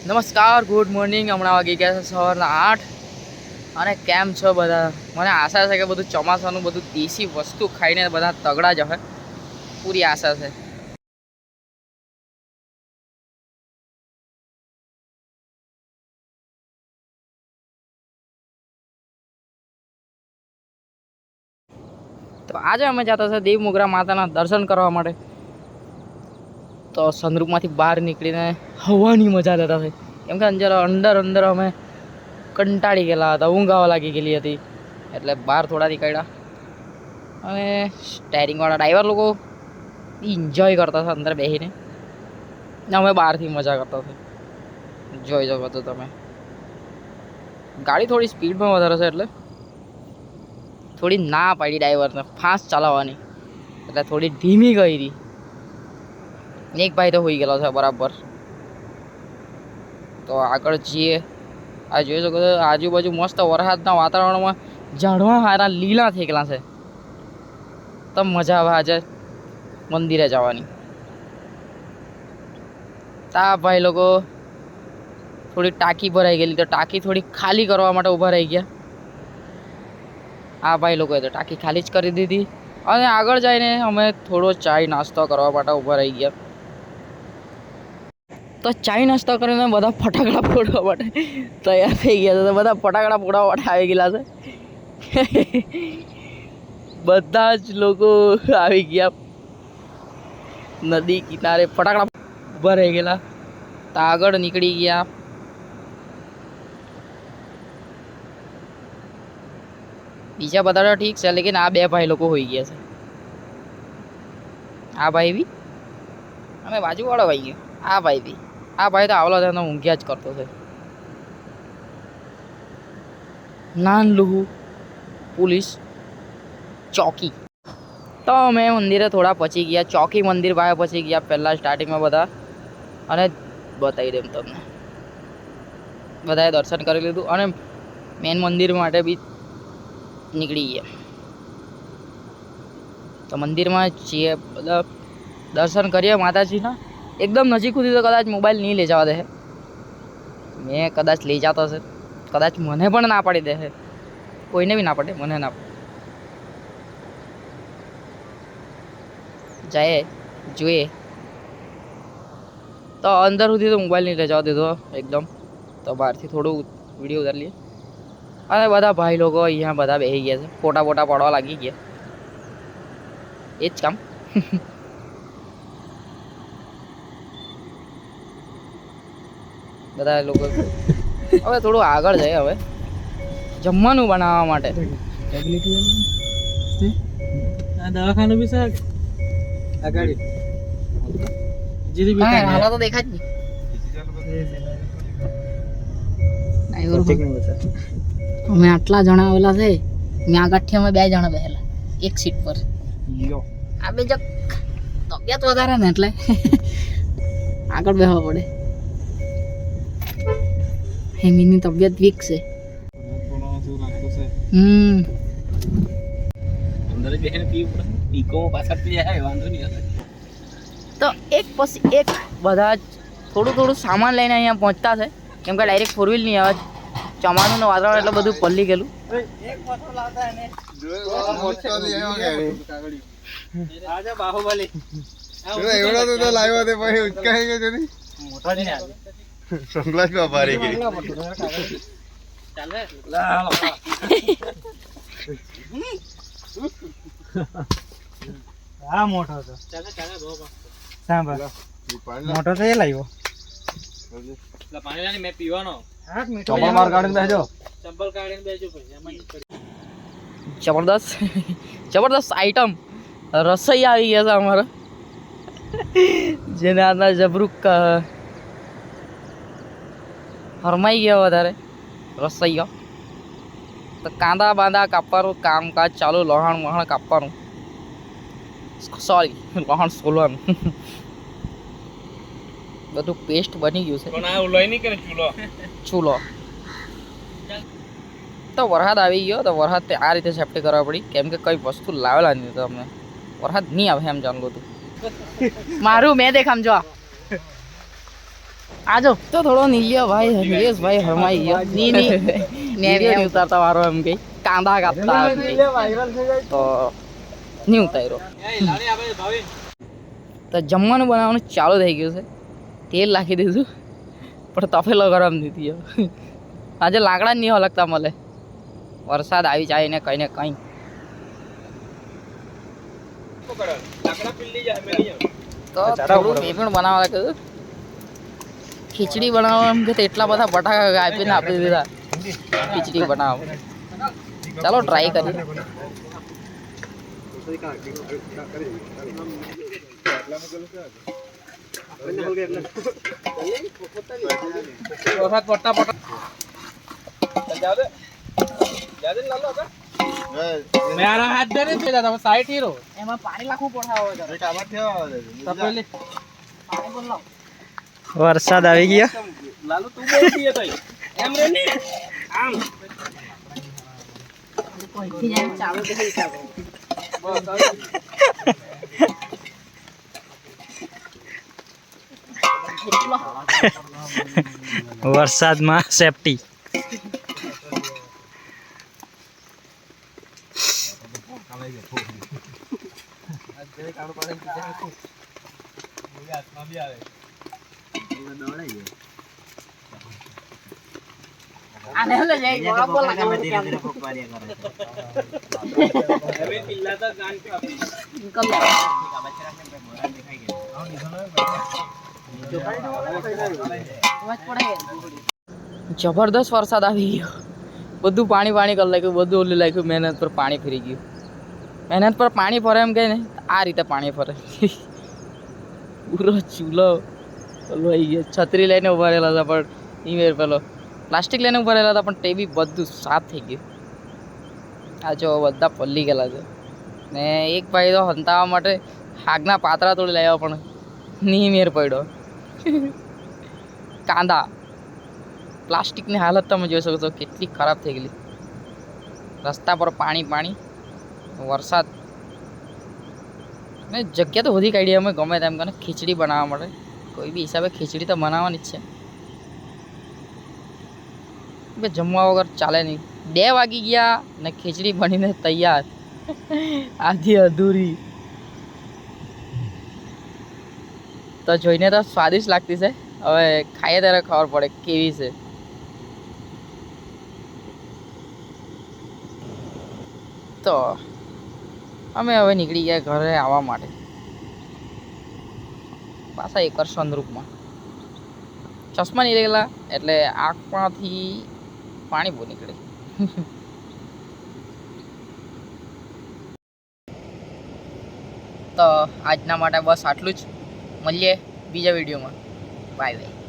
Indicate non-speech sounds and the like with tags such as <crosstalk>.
નમસ્કાર good morning હમણાં વાગી ગયા છે સવારના આઠ. અને કેમ છો બધા? મને આશા છે કે બધું ચોમાસાનું બધું દેશી વસ્તુ ખાઈને બધા તગડા જ હોય પૂરી આશા છે. તો આજે અમે જતા હતા દેવ મોગરા માતાના દર્શન કરવા માટે. તો સનરૂપમાંથી બહાર નીકળીને હવાની મજા લેતા થઈ કેમ કે અંદર અંદર અંદર અમે કંટાળી ગયેલા હતા ઊંઘાવા લાગી ગયેલી હતી. એટલે બહાર થોડા નીકળ્યા અને સ્ટેરિંગવાળા ડ્રાઈવર લોકો એન્જોય કરતા હતા અંદર બેસીને ને અમે બહારથી મજા કરતા હતા. જોઈ શકો તો તમે. ગાડી થોડી સ્પીડમાં વધારે છે એટલે. થોડી ના પાડી ડ્રાઈવરને ફાસ્ટ ચલાવવાની. એટલે થોડી ધીમી ગઈ હતી. એક ભાઈ તો હોઈ ગયેલો છે, બરાબર. તો આગળ જઈએ. આ જોઈ શકો છો, આજુબાજુ મસ્ત વરસાદના વાતાવરણમાં ઝાડવા સારા લીલા થઈ ગયેલા છે. તો મજા આવે આજે મંદિરે જવાની. તા ભાઈ લોકો, થોડી ટાંકી ભરાઈ ગયેલી, તો ટાંકી થોડી ખાલી કરવા માટે ઊભા રહી ગયા. આ ભાઈ લોકોએ તો ટાંકી ખાલી જ કરી દીધી. અને આગળ જઈને અમે થોડો ચાય નાસ્તો કરવા માટે ઊભા રહી ગયા. તો ચાય નાસ્તો કરીને બધા ફટાકડા ફોડવા માટે તૈયાર થઈ ગયા છે. બધા ફટાકડા ફોડવા માટે આવી ગયેલા છે. બધા જ લોકો આવી ગયા. નદી કિનારે ફટાકડા ઊભા રહી ગયેલા. તો આગળ નીકળી ગયા. બીજા બધા તો ઠીક છે, લેકિન આ બે ભાઈ લોકો હોઈ ગયા છે. આ ભાઈ બી? અમે બાજુવાળો ભાઈ ગયો. આ ભાઈ બી. આ ભાઈ તો આવલો તેનો ઊંઘ્યા જ કરતો છે. નાનલુહુ પોલીસ ચોકી. તો અમે મંદિરે થોડા પછી ગયા, ચોકી મંદિર પાસે પછી ગયા પહેલાં સ્ટાર્ટિંગમાં બધા. અને બતાવી દઉં તમને. બધાએ દર્શન કરી લીધું અને મેન મંદિર માટે બી નીકળી ગયા. તો મંદિરમાં છીએ બધા દર્શન કરીએ માતાજીના એકદમ નજીક સુધી તો કદાચ મોબાઈલ નહીં લઈ જવા દે. મેં કદાચ લઈ જતો હશે. કદાચ મને પણ ના પાડી દે કોઈને બી ના પડે, મને ના પડે. જાય, જોઈએ. તો અંદર સુધી તો મોબાઈલ નહીં લઈ જવા દીધો, એકદમ. તો બહારથી થોડું વીડિયો ઉતારી લઈએ. અને બધા ભાઈ લોકો અહીંયા બધા બેસી ગયા છે. ફોટા ફોટા પાડવા લાગી ગયા. એ જ કામ. <laughs> બધા લોકો. હવે થોડું આગળ જાય હવે. જમવાનું બનાવવા માટે. દવાખાનું બી છે? આગળ. જીરી બી હા, હાલો તો દેખાય જ નહીં. અમે આટલા જણા આવેલા છે. મેં આ અમે બે જણા બેહેલા. એક સીટ પર. આ બે જક તબિયત વધારે ને એટલે. <laughs> આગળ બેહવા પડે. હેમીની તબિયત વીક છે હમ તો એક પછી એક બધા જ થોડું થોડું સામાન લઈને અહીંયા પહોંચતા છે. કેમ કે ડાયરેક્ટ ફોર વ્હીલ નહીં આવે ચોમાસું વાતાવરણ એટલે બધું પલ્લી ગયેલું. બાહુબલી. એવડા તો તો લાવ્યો તે પછી ઉચકાઈ ગયો માં ભારી ગઈ ચાલે. આ મોટો હતો. ચાલે ચાલે બહુ સાંભળ. મોટો તો એ લાવ્યો. પાણી લાની મેં પીવાનો. હા માર કાઢીને બેસજો ચંપલ કાઢીને બેજો પછી એમાં નહીં કરી. જબરદસ્ત. <laughs> જબરદસ્ત આઈટમ રસોઈ આવી ગયા છે અમારે. <laughs> જેને આના જબરું ક- હરમાઈ ગયા વધારે. રસોઈયો તો કાંદા બાંદા કાપવાનું કામકાજ ચાલુ લોહાણ વહાણ કાપવાનું. સોરી લોહાણ સોલવાનું. બધું પેસ્ટ બની ગયું છે. પણ આ લોહી નહીં કરે ચૂલો? ચૂલો. તો વરસાદ આવી ગયો તો વરસાદ તે આ રીતે સેફટી કરવા પડી. કેમ કે કઈ વસ્તુ લાવેલા નહીં તમને વરસાદ નહીં આવે એમ જાણવું હતું <laughs> મારું મેં દેખામ જો આજો. તો થોડો નીલ્યો ભાઈ નિલેશ ભાઈ હરમાઈ ગયો. <laughs> ની ની. <laughs> ને ઉતારતા વારો એમ કે. કાંદા કાપતા. તો નહીં ઉતાર્યો. તો જમવાનું બનાવવાનું ચાલુ થઈ ગયું છે. તેલ નાખી દીધું. પણ તફેલો ગરમ નથી <laughs> આજે લાકડા નહીં હલકતા મળે. વરસાદ આવી જાય ને કંઈ ને કંઈ. પકડ લાકડા પીલી જાય મેલી જાય તો થોડું મેં પણ બનાવવા લાગ્યું ખીચડી બનાવવા એમ કે એટલા બધા બટાકા આપીને આપી દીધા. ખીચડી બનાવો. ચાલો ટ્રાય કરીએ. વરસાદ પડતા પડતા. દે જાવ દે લાલો કા મેં આના હાથ દાદા સાઈડ હીરો. એમાં પાણી નાખવું પડે આમાં થયો. તપેલી વરસાદ આવી ગયો. લાલુ તું બોલ દીએ તઈ? એમ રે ને? આમ. ચાલુ તો હિસાબ બસ હવે. વરસાદમાં સેફટી આને હલે જાય જબરદસ્ત વરસાદ આવી ગયો. બધું પાણી પાણી કરી લાગ્યું બધું ઓલું લાગ્યું મહેનત પર પાણી ફરી ગયું. મહેનત પર પાણી ફરે એમ કહે ને આ રીતે પાણી ફરે. પૂરો ચૂલો પેલો ગયો છત્રી લઈને ઊભા રહેલા હતા પણ ઈમેર પેલો પ્લાસ્ટિક લઈને ઊભા રહેલા હતા પણ તે બી બધું સાફ થઈ ગયું. આ જો બધા પલ્લી ગયેલા છે. ને એક ભાઈ તો હંતાવા માટે હાગના પાતરા તોડી લાવ્યા પણ નહીં મેર પડ્યો. કાંદા. પ્લાસ્ટિકની હાલત તમે જોઈ શકો છો કેટલી ખરાબ થઈ ગયેલી. રસ્તા પર પાણી પાણી, વરસાદ. ને જગ્યા તો બધી કાઢી. અમે ગમે તેમ કરીને ખીચડી બનાવવા માટે કોઈ બી હિસાબે ખીચડી તો બનાવવાની જ છે. જમવા વગર ચાલે નહીં. બે વાગી ગયા ને ખીચડી બનીને તૈયાર. <laughs> આધી અધૂરી. તો જોઈને તો સ્વાદિષ્ટ લાગતી છે. હવે ખાઈએ ત્યારે ખબર પડે કેવી છે. તો અમે હવે નીકળી ગયા ઘરે આવવા માટે. પાછા એકર સંદરૂપમાં ચશ્મા નહીં રહેલા એટલે આંખમાંથી પાણી બહુ નીકળે. <laughs> તો આજના માટે બસ આટલું જ. મળીએ બીજા વિડીયોમાં. Bye bye